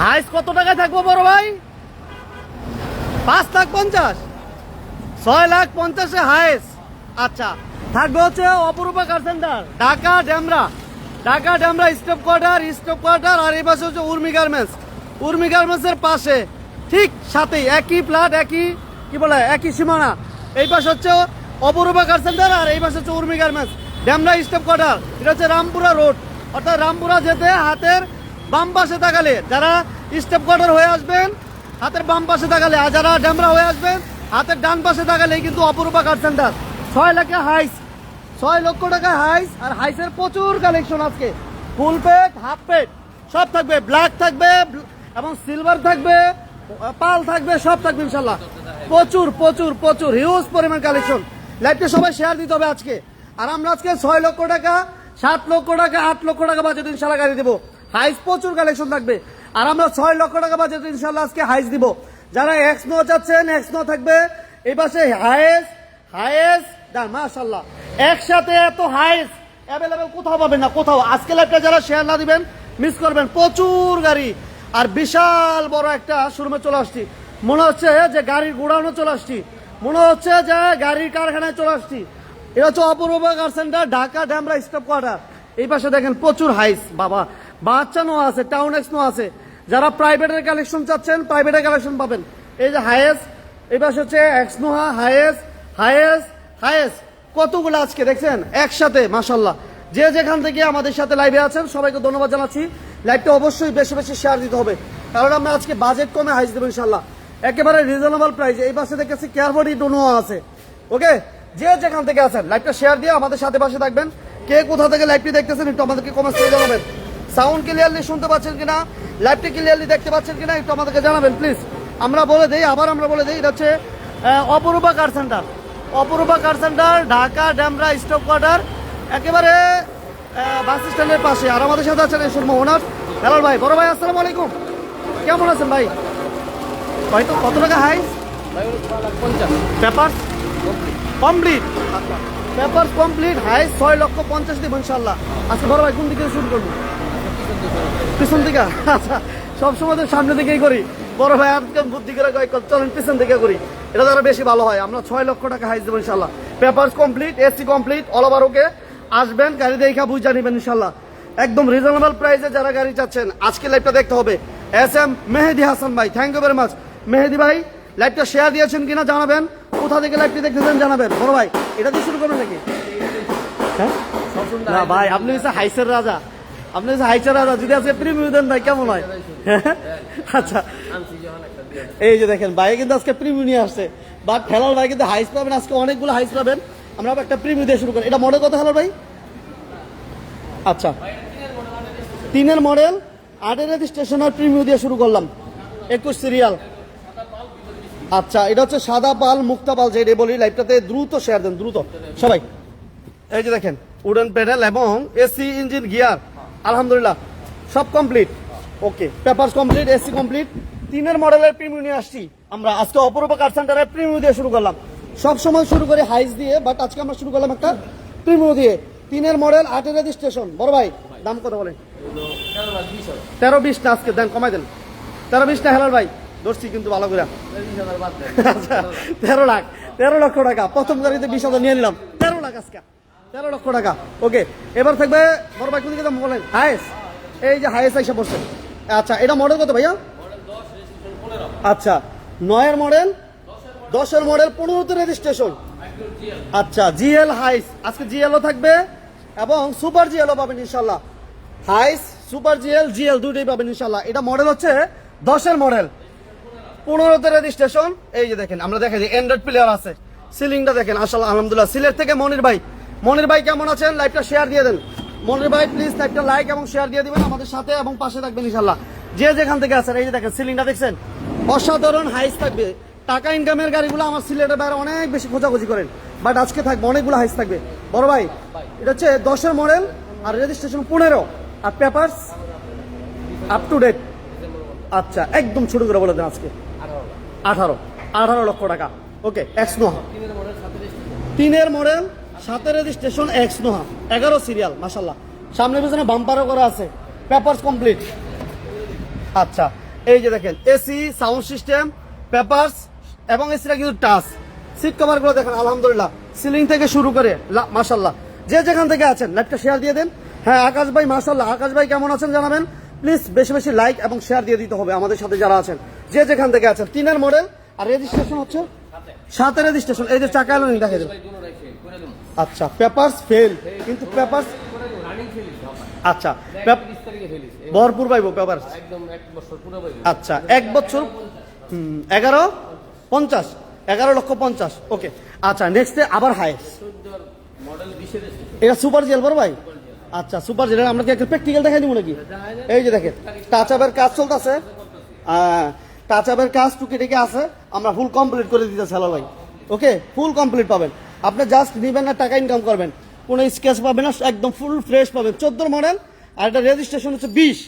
হাইস কত টাকায় থাকব বড় ভাই? পাঁচ লাখ পঞ্চাশ। ছয় লাখ পঞ্চাশে হাইস। আচ্ছা থাকবে হচ্ছে Aparupa car centre Dhaka Demra. Dhaka Demra staff quarter staff quarter আর এই পাশে হচ্ছে উর্মি গার্মেন্টস উর্মি গার্মেন্টসের পাশে, ঠিক সাথেই, একই ফ্ল্যাট একই, কি বলে, একই সীমানা। এই পাশে হচ্ছে অপরূপা কার সেন্টার আর এই পাশে হচ্ছে Urmi garments Demra staff quarter এটা হচ্ছে রামপুরা রোড অর্থাৎ রামপুরা যেতে হাতের বাম পাশে তাকালে যারা স্টেপ কোয়ার্টার হয়ে আসবেন, হাতের বাম পাশে তাকালে, আর যারা ড্যামরা হয়ে আসবেন, হাতের ডান পাশে তাকালে কিন্তু অপরূপা কার সেন্টার ছয় লাখে হাইস ছয় লক্ষ টাকা হাইস আর হাইসের প্রচুর কালেকশন আজকে। ফুল পেট হাফ পেট সব থাকবে। ব্ল্যাক থাকবে এবং সিলভার থাকবে, পাল থাকবে, সব থাকবে ইনশাল্লাহ। প্রচুর প্রচুর প্রচুর হিউজ পরিমাণ কালেকশন লাইভটা সবাই শেয়ার দিতে হবে আজকে। আর আমরা আজকে ছয় লক্ষ টাকা, সাত লক্ষ টাকা, আট লক্ষ টাকা বাজেট ইনশাল্লাহ গাড়ি দেবো। হাইস প্রচুর কালেকশন থাকবে। আর আমরা ছয় লক্ষ টাকা বাজেট ইনশাল্লাহ আজকে হাইস দিব। যারা এক্স নো চাচ্ছেন এক্স নো থাকবে। এই পাশে হাইস হাইস মাশাল্লাহ একসাথে এত হাইস অ্যাভেলেবেল কোথাও পাবেন না, কোথাও। আজকে লাইভটা যারা শেয়ার না দিবেন মিস করবেন। প্রচুর গাড়ি। আর বিশাল বড় একটা শোরুমে চলে আসছি। মনে হচ্ছে যে গাড়ির গোডাউনে চলে আসছি। মনে হচ্ছে যে গাড়ির কারখানায় চলে আসছি। এটা হচ্ছে Apurba car centre Dhaka Demra stop quarter এই পাশে দেখেন প্রচুর হাইস, বাবা। বাচ্চা নো আছে টাউন এক্স নো আছে। যারা প্রাইভেটের কালেকশন চাচ্ছেন প্রাইভেটের কালেকশন পাবেন। এই যে হাইয়েস এই পাশে হচ্ছে x Noha HiAce HiAce HiAce কতগুলো আজকে, দেখছেন? একসাথে মাসাল্লাহ যে যেখান থেকে আমাদের সাথে লাইভে আছেন, সবাইকে ধন্যবাদ জানাচ্ছি। লাইভটা অবশ্যই বেশি বেশি শেয়ার দিতে হবে। কারণ আমরা আজকে বাজেট কমে হাইস দেবো ইনশাল্লাহ একেবারে রিজনেবল প্রাইস এই পাশে দেখেছি কেয়ারবডি ডোনো আছে। ওকে? যে যেখান থেকে আছেন লাইভটা শেয়ার দিয়ে আমাদের সাথে পাশে থাকবেন। কে কোথা থেকে লাইভটি দেখতেছেন, একটু আমাদেরকে কমেন্ট করে জানাবেন। সাউন্ড ক্লিয়ারলি শুনতে পাচ্ছেন কিনা? লাইভটি ক্লিয়ারলি দেখতে পাচ্ছেন কিনা? একটু আমাদেরকে জানাবেন প্লিজ আমরা বলে দিই, আবার আমরা বলে দিই, এটা হচ্ছে Aparupa car centre Aparupa car centre Dhaka Demra stop quarter একেবারে বাস স্ট্যান্ডের পাশে। আর আমাদের সাথে আছেন এই শর্মা ওনার হেলাল ভাই, বড় ভাই, আসসালামু আলাইকুম। কেমন আছেন ভাই? ভাই, তো কত টাকা হাই পেপার কমপ্লিট পেপার কমপ্লিট হাই ছয় লক্ষ পঞ্চাশ দিব ইনশাল্লাহ আজকে বড় ভাই, কোন দিকে শুরু করব? পিছন দিকে আচ্ছা সবসময় তো সামনে দিকেই করি। বড় ভাই আজকে বুদ্ধি করে কয় চলেন পিছন দিকে করি। এটা দ্বারা বেশি ভালো হয়। আমরা ছয় লক্ষ টাকা হাইস দেবো ইনশাল্লাহ paper complete AC complete all over okay আসবেন গাড়ি দেখা বুঝ জানিবেন ইনশাল্লাহ একদম রিজনেবল প্রাইসে যারা গাড়ি চাচ্ছেন আজকে লাইভটা দেখতে হবে। এস এম মেহেদি হাসান ভাই thank you very much Mehedi ভাই লাইভটা শেয়ার দিয়েছেন কিনা জানাবেন। কোথা থেকে লাইভটি দেখতেছেন জানাবেন। বড় ভাই এটা দিয়ে শুরু করবেন নাকি? হ্যাঁ? না ভাই আপনি হচ্ছে হাইসের রাজা। আপনি হাইসের রাজা যদি আজকে প্রিমিয়াম দেন ভাই, কেমন হয়? আচ্ছা। এই যে দেখেন, ভাই কিন্তু আজকে প্রিমিয়াম নিয়ে আসছে। বা খেলার ভাই কিন্তু হাইস পাবেন, আজকে অনেকগুলো হাইস পাবেন। আমরা একটা প্রিমিয়াম দিয়ে শুরু করি। এটা মডেল কত হেলাল ভাই? আচ্ছা। তিনের মডেল আটের রেজিস্ট্রেশনের প্রিমিয়াম দিয়ে শুরু করলাম। একুশ সিরিয়াল আচ্ছা এটা হচ্ছে সাদা পাল, মুক্তা পাল যেটা বলি লাইভটাতে দ্রুত শেয়ার দেন, দ্রুত। সবাই, এই যে দেখেন উডেন প্যানেল এবং এসি ইঞ্জিন গিয়ার আলহামদুলিল্লাহ সব complete okay papers complete AC complete তিনের মডেলের প্রিমিয়াম নিয়ে আসছি। আমরা আজকে অপরূপা কার সেন্টারে প্রিমিয়াম দিয়ে শুরু করলাম। সব সময় শুরু করি হাইস দিয়ে বাট আজকে আমরা শুরু করলাম একটা প্রিমিয়াম দিয়ে। তিনের মডেল আটের রেজিস্ট্রেশন বড় ভাই দাম কত বলেন? তেরো বিশ না আজকে দেন কমাই দেন। তেরো বিশ না হেলাল ভাই? ধরছি কিন্তু ভালো করে। আচ্ছা, তেরো লাখ তেরো লক্ষ টাকা। প্রথম গাড়িতে বিশ হাজার নিয়ে নিলাম। তেরো লাখ আজকে। তেরো লক্ষ টাকা। ওকে এবার থাকবে বড় ভাই কোন বলেন। হায়েস এই যে হায়েস আইসা পড়ছে। আচ্ছা এটা মডেল কত ভাইয়া? আচ্ছা নয়ের মডেল দশের মডেল পনেরোতে রেজিস্ট্রেশন আচ্ছা জিএল হাইস আজকে জিএলও থাকবে এবং সুপার জিএলও পাবেন ইনশাল্লাহ। হাইস সুপার জিএল জিএল দুটোই পাবেন ইনশাল্লাহ। এটা মডেল হচ্ছে দশের মডেল পনেরোতে রেজিস্ট্রেশন এই যে দেখেন, আমরা দেখেন অ্যান্ড্রয়েড প্লেয়ার আছে। সিলিংটা দেখেন আসলে আলহামদুলিল্লাহ। সিলেট থেকে মনির ভাই মনির ভাই কেমন আছেন? লাইভটা শেয়ার দিয়ে দেন। মনির ভাই প্লিজ লাইভটা লাইক এবং শেয়ার দিয়ে দিবেন আমাদের সাথে এবং পাশে থাকবেন ইনশাল্লাহ যে যেখান থেকে আছেন, এই যে দেখেন সিলিংটা দেখছেন? অসাধারণ হাইস থাকবে। টাকা ইনকামের গাড়িগুলো আমার সিলেটের বাইরে অনেক বেশি খোঁজাখুঁজি করেন। বাট আজকে থাকবে অনেকগুলো হাইস থাকবে। বড় ভাই, এটা হচ্ছে দশের মডেল আর রেজিস্ট্রেশন পনেরো। আর পেপারস আপ টু ডেট আচ্ছা একদম ছোট করে বলে দেন আজকে। আঠারো। আঠারো লক্ষ টাকা। ওকে এক্স নোহা তিনের মডেল সাতের রেজিস্ট্রেশন এক্স নোহা, এগারো সিরিয়াল মাসাল্লাহ সামনে পিছনে বাম্পারও করা আছে পেপারস কমপ্লিট আচ্ছা এই যে দেখেন এসি সাউন্ড সিস্টেম পেপারস এবং এসিটা কিন্তু টাচ সিট কভারগুলো দেখেন, আলহামদুলিল্লাহ। সিলিং থেকে শুরু করে মাসাল্লাহ যে যেখান থেকে আছেন লাইভটা শেয়ার দিয়ে দেন। হ্যাঁ আকাশ ভাই মাসাল্লাহ আকাশ ভাই কেমন আছেন জানাবেন? প্লিজ বেশি বেশি লাইক এবং শেয়ার দিয়ে দিতে হবে আমাদের সাথে যারা আছেন। যে যেখান থেকে আছেন, তিনের মডেল আর রেজিস্ট্রেশন হচ্ছে সাতের রেজিস্ট্রেশন এই যে চাকা এলো দেখে দেন। আচ্ছা পেপারস ফেল কিন্তু পেপারস আচ্ছা ভরপুর পাইবো পেপারস। আচ্ছা এক বছর এগারো, পঞ্চাশ, এগারো লক্ষ পঞ্চাশ, ওকে। আচ্ছা নেক্সট আবার হাইস এটা সুপার জেল বড় ভাই? আচ্ছা সুপার জেল আমরা কি একটা প্র্যাকটিক্যাল দেখাই দিব নাকি? এই যে দেখেন টাচ আপের কাজ চলতেছে। টাচ আপের কাজ টুকি টেকে আছে, আমরা ফুল কমপ্লিট করে দিতেছি হ্যালো ভাই। ওকে ফুল কমপ্লিট পাবেন। আপনি জাস্ট নিবেন না টাকা ইনকাম করবেন। কোনো স্কেচ পাবেন না, একদম ফুল ফ্রেশ পাবেন। চোদ্দোর মডেল আর এটা রেজিস্ট্রেশন হচ্ছে বিশ।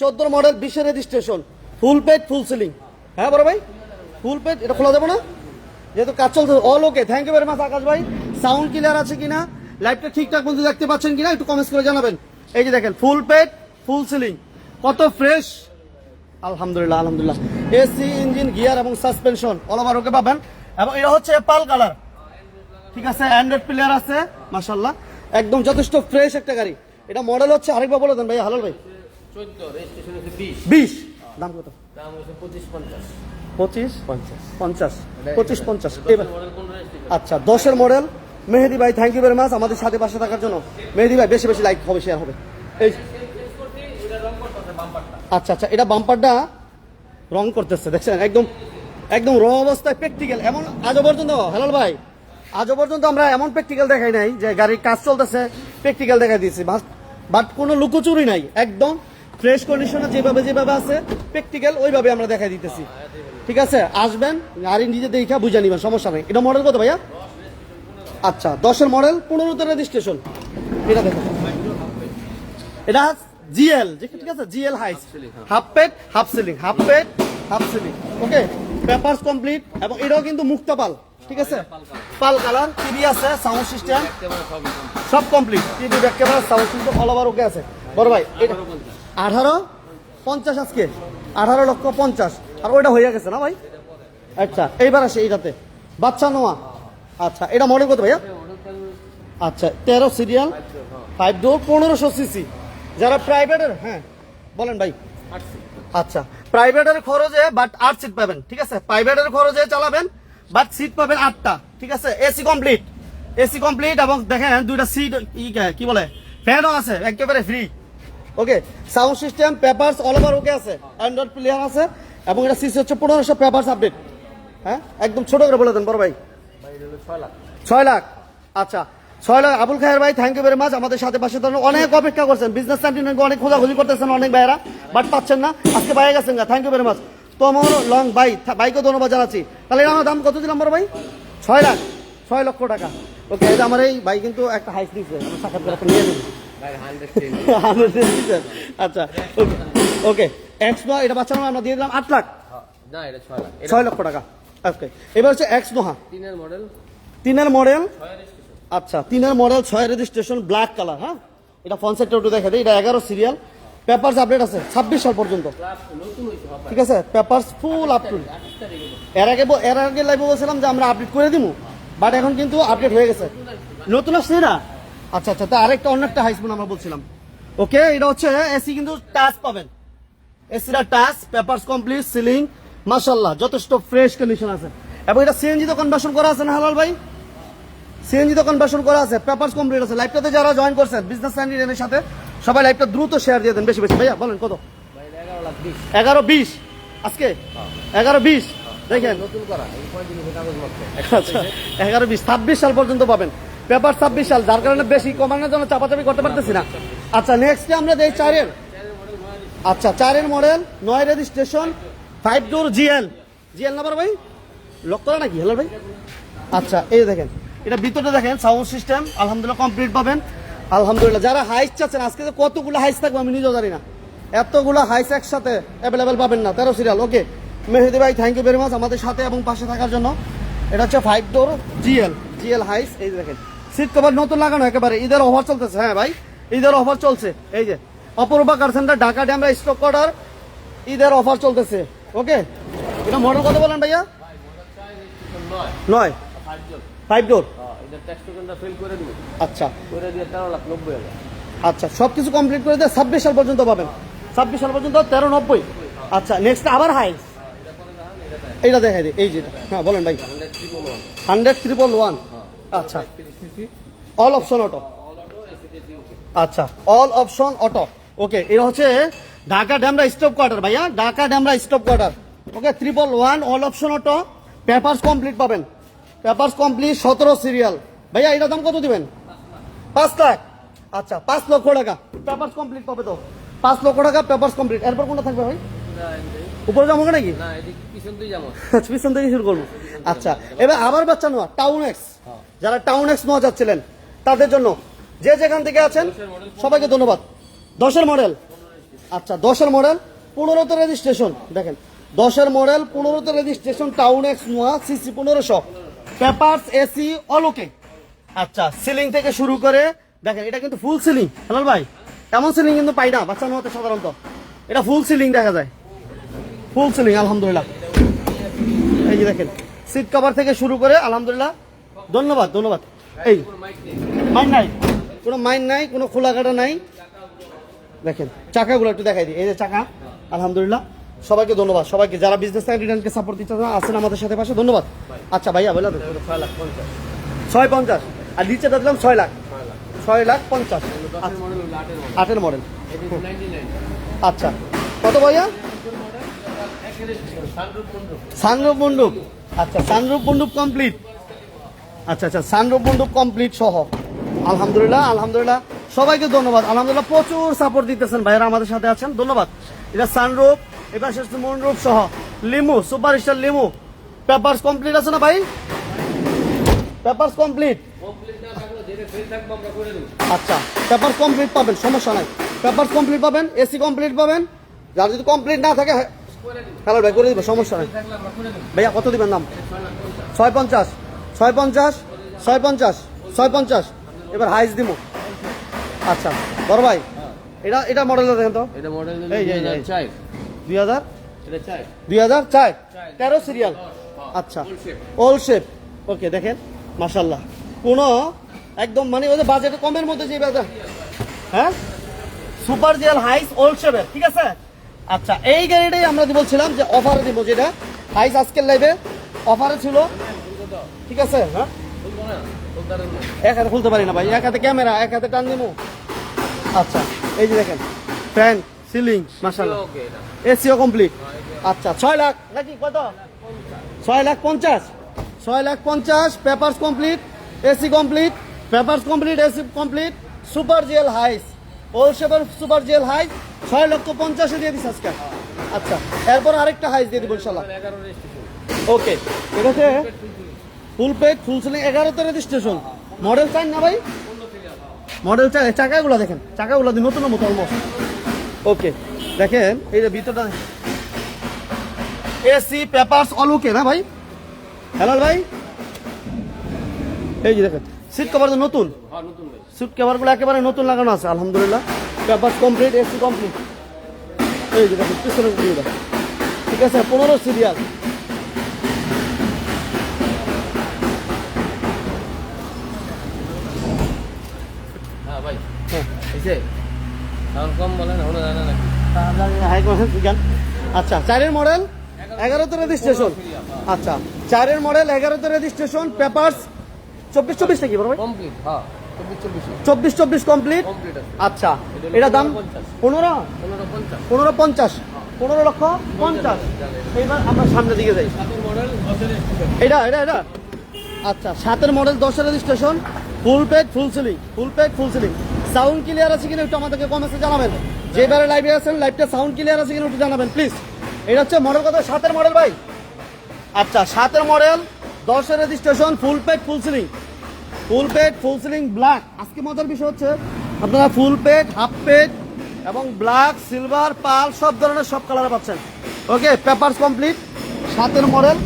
চোদ্দোর মডেল বিশের registration full paid full ceiling হ্যাঁ বড় ভাই? ফুল পেড এটা খোলা যাবে না? যেহেতু কাজ চলছে all okay thank you very much Akash ভাই। সাউন্ড ক্লিয়ার আছে কিনা? লাইভটা ঠিকঠাক বন্ধু দেখতে পাচ্ছেন কিনা? একটু কমেন্টস করে জানাবেন। এই যে দেখেন ফুল পেড ফুল সিলিং কত ফ্রেশ আলহামদুলিল্লাহ আলহামদুলিল্লাহ। এসি ইঞ্জিন গিয়ার এবং সাসপেনশন অল ওভার ওকে পাবেন। এবং এটা হচ্ছে পাল কালার ঠিক আছে? অ্যান্ড্রয়েড প্লেয়ার আছে মাশাল্লাহ একদম যথেষ্ট ফ্রেশ একটা গাড়ি। এটা মডেল হচ্ছে আরেকবার বলে দেন ভাই হালাল ভাই। বিশ। দাম কত? পঁচিশ পঞ্চাশ। পঁচিশ? পঞ্চাশ। আচ্ছা দশের মডেল মেহেদি ভাই থ্যাংক ইউ ভেরি মাচ আমাদের সাথে পাশে থাকার জন্য। মেহেদি ভাই বেশি বেশি লাইক হবে শেয়ার হবে। এই আচ্ছা আচ্ছা এটা বাম্পারটা রং করতেছে দেখছেন? একদম একদম র অবস্থায় প্র্যাকটিক্যাল এমন আজও পর্যন্ত হেলাল ভাই। আজও পর্যন্ত আমরা এমন প্র্যাকটিক্যাল দেখাই নাই যে গাড়ির কাজ চলতেছে প্র্যাকটিক্যাল দেখাই দিয়েছি। বাট কোনো লুকোচুরি নাই। একদম ফ্রেশ কন্ডিশনে যেভাবে যেভাবে আছে প্র্যাকটিক্যাল ওইভাবে আমরা দেখাই দিতেছি। ঠিক আছে? আসবেন গাড়ি নিজে দেখা বুঝে নিবেন সমস্যা নেই। এটা মডেল কত ভাইয়া? আচ্ছা দশের মডেল পনেরোতে রেজিস্ট্রেশন এটা দেখো। এটা জিএল ঠিক আছে? GL Hiace half paid half ceiling half paid half ceiling okay papers complete এবং এটাও কিন্তু মুক্তাপাল। ঠিক আছে? পাল কালার টিভি আছে সাউন্ড সিস্টেম সব complete TV back camera sound system all over okay আছে। বড় ভাই আঠারো পঞ্চাশ আজকে। আঠারো লক্ষ পঞ্চাশ। আর ওইটা হয়ে গেছে না ভাই? আচ্ছা এইবার আসে এইটাতে। বাচ্চা নোয়া। আচ্ছা এটা মডেল কত ভাইয়া? আচ্ছা তেরো সিরিয়াল ফাইভ ডোর পনেরোশো সিসি যারা প্রাইভেটের হ্যাঁ বলেন ভাই। আচ্ছা প্রাইভেটের খরচে বাট আট সিট পাবেন ঠিক আছে? প্রাইভেটের খরচে চালাবেন বাট সিট পাবেন আটটা, ঠিক আছে? এসি কমপ্লিট এসি কমপ্লিট এবং দেখেন দুইটা সিট কি বলে? ফ্যানও আছে, একেবারে free okay sound system papers all over okay আছে? অ্যান্ড্রয়েড প্লেয়ার আছে এবং এটা সিসি হচ্ছে পনেরোশো পেপারস আপডেট হ্যাঁ? একদম ছোট করে বলে দেন, বড় ভাই। ছয় লাখ। আচ্ছা ছয় লাখ। আবুল খায়ের ভাই থ্যাংক ইউ ভেরি মাচ আমাদের সাথে পাশে দাঁড়ানো অনেক অপেক্ষা করছেন। বিজনেস চ্যাম্পিয়ন অনেক খোঁজাখুঁজি করতেছেন অনেক ভাইয়েরা বাট পাচ্ছেন না। আজকে বাইরে গেছেন থ্যাংক ইউ ভেরি মাচ তোমার লং ভাই ভাইকে ধন্যবাদ জানাচ্ছি। তাহলে এটা আমার দাম কত দিলাম বড় ভাই? ছয় লাখ। ছয় লক্ষ টাকা। ওকে এটা আমার এই ভাই কিন্তু একটা হাইস দিচ্ছে আমার সাক্ষাৎ করে নিয়ে নিন আচ্ছা ওকে এক্স নোহা এটা বাচ্চা আমরা দিয়ে দিলাম আট লাখ। না এটা ছয় লাখ। ছয় লক্ষ টাকা। ওকে এবার হচ্ছে এক্স নোহা তিনের মডেল তিনের মডেল আচ্ছা তিনের মডেল ছয় রেজিস্ট্রেশন ব্ল্যাক কালার হ্যাঁ? এটা ফোন সেটটা একটু দেখে দিই এটা এগারো সিরিয়াল পেপারস আপডেট আছে, ছাব্বিশ সাল পর্যন্ত। ঠিক আছে? পেপারস ফুল আপ টু এর আগে এর আগে লাইভে বলছিলাম যে আমরা আপডেট করে দিব বাট এখন কিন্তু আপডেট হয়ে গেছে। নতুন আসছে না? আচ্ছা আচ্ছা তা আরেকটা অন্য একটা হাইসপুন আমরা বলছিলাম। ওকে এটা হচ্ছে এসি কিন্তু টাচ পাবেন। এসিটা টাচ পেপারস কমপ্লিট সিলিং মাশাল্লাহ যথেষ্ট ফ্রেশ কন্ডিশন আছে। এবং এটা সিএনজি তো কনভার্সন করা আছে না, হালাল ভাই? সিএনজি তো কনভার্সন করা আছে পেপারস কমপ্লিট আছে। লাইভটাতে যারা জয়েন করছেন বিজনেস স্যান্ডিনের সাথে সবাই লাইভটা দ্রুত শেয়ার দিয়ে দেন, বেশি বেশি। ভাইয়া, বলেন, কত? এগারো বিশ। আজকে? এগারো বিশ। দেখেন। আচ্ছা এগারো বিশ। ছাব্বিশ সাল পর্যন্ত পাবেন। পেপার ছাব্বিশ সাল, যার কারণে বেশি কমানোর জন্য চাপাচাপি করতে পারতেছি না। আচ্ছা নেক্সট আমরা দেই চারের। আচ্ছা চারের মডেল নয় registration five door GL GL number ভাই? লক করা নাকি? হ্যালো ভাই? আচ্ছা এই দেখেন। এটা ভিতরে দেখেন সাউন্ড সিস্টেম আলহামদুলিল্লাহ কমপ্লিট পাবেন। আলহামদুলিল্লাহ যারা হাইস চাচ্ছেন আজকে তো কতগুলো হাইস থাকবে আমি নিজেও জানি না। এতগুলো হাইস একসাথে অ্যাভেলেবেল পাবেন না তেরো সিরিয়াল ওকে মেহেদি ভাই থ্যাংক ইউ ভেরি মাচ আমাদের সাথে এবং পাশে থাকার জন্য। এটা হচ্ছে five door GL GL Hiace এই যে দেখেন। সিট কভার নতুন লাগানো একেবারে ঈদের অফার চলতেছে হ্যাঁ ভাই? ঈদের অফার চলছে এই যে। Aparupa car centre Dhaka Demra stock order ঈদের অফার চলতেছে ওকে এটা মডেল কত বলেন ভাইয়া? নয়। ফাইভ ডোর ট্যাক্স টোকেনটা ফিল করে দিবি। আচ্ছা। করে দিয়ে তেরো লাখ নব্বই হাজার। আচ্ছা সব কিছু কমপ্লিট করে দিয়ে ছাব্বিশ সাল পর্যন্ত পাবেন। ছাব্বিশ সাল পর্যন্ত তেরো নব্বই। আচ্ছা নেক্সট আবার হাই এইটা দেখাই দিই এই যেটা হ্যাঁ বলেন ভাই। হান্ড্রেড ট্রিপল ওয়ান আচ্ছা। অল অপশন অটো আচ্ছা অল অপশন অটো ওকে এটা হচ্ছে ঢাকা ড্যামরা স্টপ কোয়ার্টার ভাইয়া Dhaka Demra staff quarter okay triple one all option auto papers complete পাবেন। পেপারস কমপ্লিট সতেরো সিরিয়াল ভাইয়া এটার দাম কত দিবেন? পাঁচ লাখ। আচ্ছা পাঁচ লক্ষ টাকা। পেপারস কমপ্লিট পাবে তো? পাঁচ লক্ষ টাকা পেপারস কমপ্লিট এরপর কোনটা থাকবে ভাই? উপরে যাব নাকি? পিছন থেকে শুরু করব। আচ্ছা এবার আবার বাচ্চা নোয়া টাউন এক্স যারা টাউন এক্স নোয়া যাচ্ছিলেন তাদের জন্য যে যেখান থেকে আছেন সবাইকে ধন্যবাদ। দশের মডেল আচ্ছা দশের মডেল পনেরোতে রেজিস্ট্রেশন দেখেন দশের মডেল পনেরোতে registration town ace Noah CC পনেরোশো। পেপারস এসি অলোকে আচ্ছা সিলিং থেকে শুরু করে, দেখেন, এটা কিন্তু ফুল সিলিং হেলাল ভাই, এমন সিলিং কিন্তু পাই না, বাচ্চা নোয়াতে সাধারণত। এটা ফুল সিলিং দেখা যায়। ফুল সিলিং আলহামদুলিল্লাহ। এই যে দেখেন সিট কভার থেকে শুরু করে, আলহামদুলিল্লাহ। ধন্যবাদ ধন্যবাদ। এই মাইন নাই, কোনো মাইন নাই, কোনো খোলা কাটা নাই। দেখেন, চাকাগুলো একটু দেখাই দিই। এই যে চাকা, আলহামদুলিল্লাহ। সবাইকে ধন্যবাদ। সবাইকে যারা বিজনেস রিটার্নকে সাপোর্ট দিতে আছেন আমাদের সাথে পাশে, ধন্যবাদ। আচ্ছা ভাইয়া, বলে ছয় পঞ্চাশ। আর নিচে দেখলাম ছয় লাখ। ছয় লাখ। পঞ্চাশ। আটের মডেল এটি আচ্ছা। কত ভাইয়া? সানরূপ মণ্ডপ। আচ্ছা সানরূপ মণ্ডপ কমপ্লিট আচ্ছা আচ্ছা সানরূপ মণ্ডপ কমপ্লিট সহ। আলহামদুলিল্লাহ আলহামদুলিল্লাহ। সবাইকে ধন্যবাদ। আলহামদুলিল্লাহ প্রচুর সাপোর্ট দিতেছেন ভাইয়েরা আমাদের সাথে আছেন। ধন্যবাদ। এটা সানরূপ এবার শেষ মণ্ডপ সহ। Limu super star Limu. Papers complete আছে না ভাই? পেপারস কমপ্লিট আচ্ছা পেপার কমপ্লিট পাবেন সমস্যা নাই। পেপার কমপ্লিট পাবেন এসি কমপ্লিট পাবেন। যার যদি কমপ্লিট না থাকে হ্যালো ভাই করে দিব সমস্যা নাই। ভাইয়া কত দিবেন দাম? ছয় পঞ্চাশ ছয় পঞ্চাশ ছয় পঞ্চাশ ছয় পঞ্চাশ। এবার হাইস দিব। আচ্ছা বড় ভাই এটা এটা মডেলটা দেখেন তো। এটা মডেল দুই হাজার দুই হাজার? চার। তেরো সিরিয়াল আচ্ছা। ওল শেপ ওকে দেখেন মাশাল্লাহ কোনো একদম মানে ওই যে বাজেট কমের মধ্যে যে হ্যাঁ? সুপার জেল হাইস ওল্ড শেপের ঠিক আছে? আচ্ছা এই গাড়িটাই আমরা বলছিলাম যে অফারে দিব যেটা। হাইস আজকের লাইভে অফারে ছিল। ঠিক আছে হ্যাঁ এক হাতে খুলতে পারি না ভাই এক হাতে ক্যামেরা এক হাতে টান দিব আচ্ছা এই যে দেখেন ফ্যান সিলিং মাশাল্লাহ ওকে এসিও কমপ্লিট আচ্ছা ছয় লাখ নাকি কত? ছয় লাখ পঞ্চাশ। ছয় লাখ পঞ্চাশ papers complete AC complete, papers complete, AC complete, super GL Hiace. ওল শেপের সুপার জেল হাইস, ছয় লক্ষ পঞ্চাশে দিয়ে দিস আজকে। আচ্ছা এরপর আরেকটা হাইস দিয়ে দিব ইনশাল্লাহ। ওকে ঠিক আছে? ফুল পেড ফুল সিলিং এগারোতে রেজিস্ট্রেশন মডেল চাই না ভাই? মডেল চাই চাকাগুলো দেখেন, চাকাগুলো দিয়ে নতুন মতো অলমোস্ট ওকে দেখেন, এই যে ভিতরটা এসি, পেপারস অল ওকে না ভাই? হ্যালো ভাই? এই যে দেখেন সিট কভার নতুন? হ্যাঁ সিট কভারগুলো একেবারে নতুন লাগানো আছে আলহামদুলিল্লাহ। পেপার কমপ্লিট এসি কমপ্লিট এই যে দেখেন পিছনের ভিউটা ঠিক আছে পনেরো সিরিয়াল হ্যাঁ হ্যাঁ। আচ্ছা চারের মডেল এগারোতে রেজিস্ট্রেশন আচ্ছা চারের মডেল এগারোতে রেজিস্ট্রেশন পেপারস চব্বিশ চব্বিশ নাকি বড় ভাই? কমপ্লিট হ্যাঁ চব্বিশ চব্বিশ। কমপ্লিট আচ্ছা এটা দাম পনেরো? পনেরো পঞ্চাশ। পনেরো লক্ষ পঞ্চাশ। এইবার আমরা সামনের দিকে যাই। এটা এটা এটা। আচ্ছা সাতের মডেল দশের registration full paid full ceiling full paid full ceiling sound clear আছে কিনা একটু আমাদেরকে কমেন্টে জানাবেন। যেবারে লাইভে আছেন লাইভটা সাউন্ড ক্লিয়ার আছে কিনা একটু জানাবেন প্লিজ এটা হচ্ছে মডেল কত? সাতের মডেল ভাই? আচ্ছা সাতের মডেল দশের registration full paid full ceiling full paid full ceiling black আজকে মজার বিষয় হচ্ছে, আপনারা ফুল পেড হাফ পেড এবং ব্ল্যাক সিলভার পাল সব ধরনের সব কালার পাচ্ছেন। ওকে পেপারস কমপ্লিট সাতের মডেল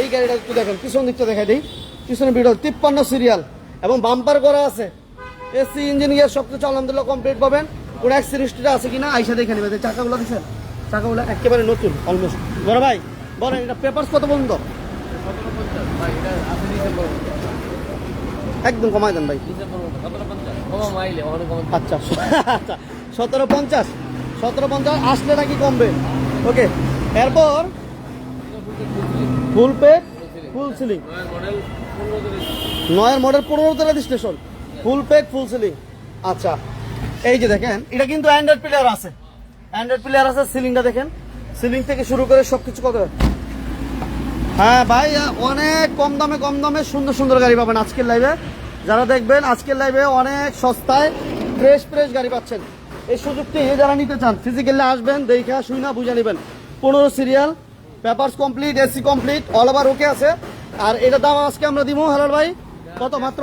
এই গাড়িটা একটু দেখেন, পিছন দিকটা দেখাই দিই। পিছনে ভিডিও তিপ্পান্ন সিরিয়াল এবং বাম্পার করা আছে। এসি ইঞ্জিন গিয়ার সব কিছু আলহামদুলিল্লাহ কমপ্লিট পাবেন। কোন এক সিরিজটা আছে কিনা, আইসা দেখে এই চাকাগুলো দিচ্ছেন চাকাগুলো একেবারে নতুন অলমোস্ট বড় ভাই, বলেন, এটা পেপারস কত পর্যন্ত? একদম কমাই দেন ভাই। আচ্ছা আচ্ছা। সতেরো পঞ্চাশ? সতেরো পঞ্চাশ আসলে নাকি কমবে? ওকে, এরপর ফুল পে ফুল সিলিং নয়ের মডেল পনেরো নয়ের মডেল ফুল পেক ফুল সিলিং আচ্ছা এই যে দেখেন, এটা কিন্তু অ্যান্ড্রয়েড প্লেয়ার আছে। অ্যান্ড্রয়েড প্লেয়ার আছে সিলিংটা দেখেন। সিলিং থেকে শুরু করে সব কিছু কত? হ্যাঁ ভাই, অনেক কম দামে কম দামে সুন্দর সুন্দর গাড়ি পাবেন আজকের লাইভে যারা দেখবেন, আজকের লাইভে অনেক সস্তায় ফ্রেশ ফ্রেশ গাড়ি পাচ্ছেন। এই সুযোগটি যারা নিতে চান ফিজিক্যালি আসবেন, দেখা শুই না বুঝে নেবেন। পনেরো serial papers complete AC complete all over okay আছে। আর এটা দাম আজকে আমরা দিব, হালাল ভাই, কত মাত্র?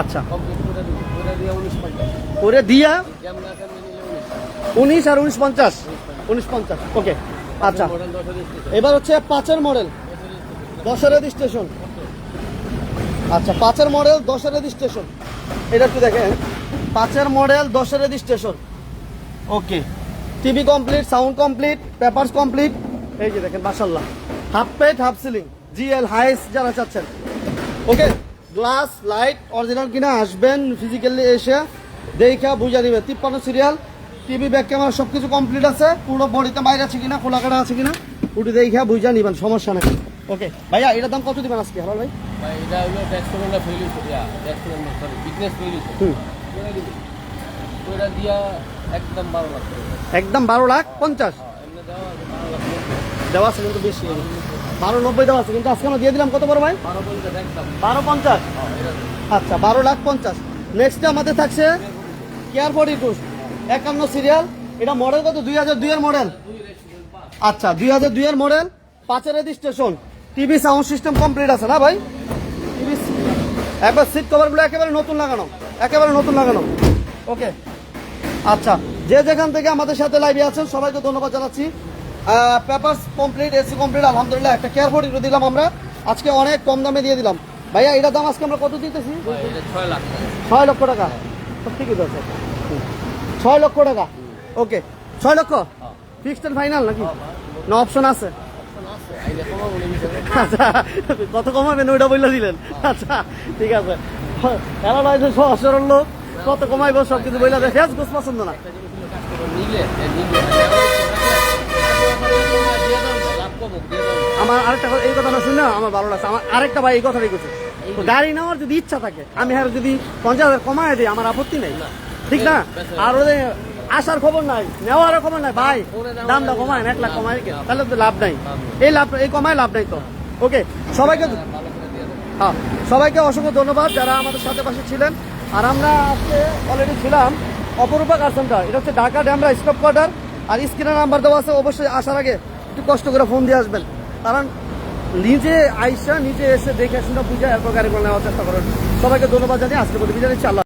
আচ্ছা। করে দিয়ে, উনিশ আর উনিশ পঞ্চাশ। উনিশ পঞ্চাশ, ওকে। আচ্ছা। এবার হচ্ছে পাঁচের মডেল, দশের রেজিস্ট্রেশন আচ্ছা পাঁচের মডেল, দশের রেজিস্ট্রেশন এটা একটু দেখেন। পাঁচের মডেল, দশের registration okay TV complete sound complete papers complete এই যে দেখেন মাসাল্লাহ half paid half ceiling GL Hiace যারা চাচ্ছেন। ওকে গ্লাস লাইট অরিজিনাল কিনা, আসবেন ফিজিক্যালি এসে, দেখা বুঝা নিবে। তিপ্পান্ন সিরিয়াল টিভি ব্যাক ক্যামেরা সব কিছু কমপ্লিট আছে। পুরো বডিতে বাইরে আছে কিনা খোলা কাটা আছে কিনা উঠে দেখা বুঝা নিবেন সমস্যা নাকি ওকে ভাইয়া এটার দাম কত দিবেন আজকে? হ্যালো ভাই? এটা হলো ফেল ইয়া সরি ফেল হুম। দিয়া একদম বারো লাখ একদম বারো লাখ পঞ্চাশ? হ্যাঁ, এমনি দেওয়া আছে কিন্তু বেশি। বারো নব্বই দেওয়া আছে কিন্তু আজকে আমরা দিয়ে দিলাম কত বড় ভাই? বারো পঞ্চাশ হ্যাঁ, আচ্ছা বারো লাখ পঞ্চাশ। নেক্সটে আমাদের থাকছে কেয়ার ফোর্টি টু একান্ন সিরিয়াল এটা মডেল কত? দুই হাজার দুইয়ের মডেল আচ্ছা দুই হাজার দুইয়ের মডেল পাঁচের registration TV sound system complete আছে না ভাই? টিভি একবার সিট কভারগুলো একেবারে নতুন লাগানো একেবারে নতুন লাগানো। ওকে আচ্ছা যে যেখান থেকে আমাদের সাথে লাইভে আছেন সবাইকে ধন্যবাদ জানাচ্ছি। পেপার কমপ্লিট এসি কমপ্লিট আলহামদুলিল্লাহ একটা কেয়ার ফোর্টি দিলাম আমরা। আজকে অনেক কম দামে দিয়ে দিলাম। ভাইয়া এটার দাম আজকে আমরা কত দিতেছি? ছয় লক্ষ টাকা। সব ঠিকই আছে। ছয় লক্ষ টাকা। ওকে ছয় লক্ষ? ফিক্সড এন্ড ফাইনাল নাকি? না অপশন আছে। না। আচ্ছা কত কমাবেন? ওইটা বললে দিলেন। আচ্ছা ঠিক আছে। এরা নয় যে সহজ সরল লোক, কত কমাইবো সব কিছু বললে দেয়। ফেস গোস পছন্দ না। আমার আরেকটা কথা- এই কথাটা শুনে আমার ভালো লাগছে। আমার আরেকটা ভাই এই কথাটাই করছে গাড়ি নেওয়ার যদি ইচ্ছা থাকে, আমি হ্যাঁ যদি পঞ্চাশ হাজার কমায় দিই, আমার আপত্তি নেই। ঠিক না? আর ওদের আসার খবর নাই, নেওয়ারও খবর নাই। ভাই, দামটা কমায় এক লাখ কমায় তাহলে তো লাভ নাই। এই লাভ, এই কমায় লাভ নাই তো। ওকে, সবাইকে করে হ্যাঁ সবাইকে অসংখ্য ধন্যবাদ যারা আমাদের সাথে পাশে ছিলেন। আর আমরা আজকে অলরেডি ছিলাম অপরূপা কার সেন্টার এটা হচ্ছে ঢাকা ড্যামরা স্টপ কোয়ার্টার আর স্ক্রিনের নাম্বার দেওয়া আছে, অবশ্যই আসার আগে একটু কষ্ট করে ফোন দিয়ে আসবেন। কারণ নিজে আইসা, নিজে এসে দেখে শুনে বুঝে এরপর গাড়িগুলো নেওয়ার চেষ্টা করেন। সবাইকে ধন্যবাদ জানিয়ে আজকে বলি বিজানি চাল্লা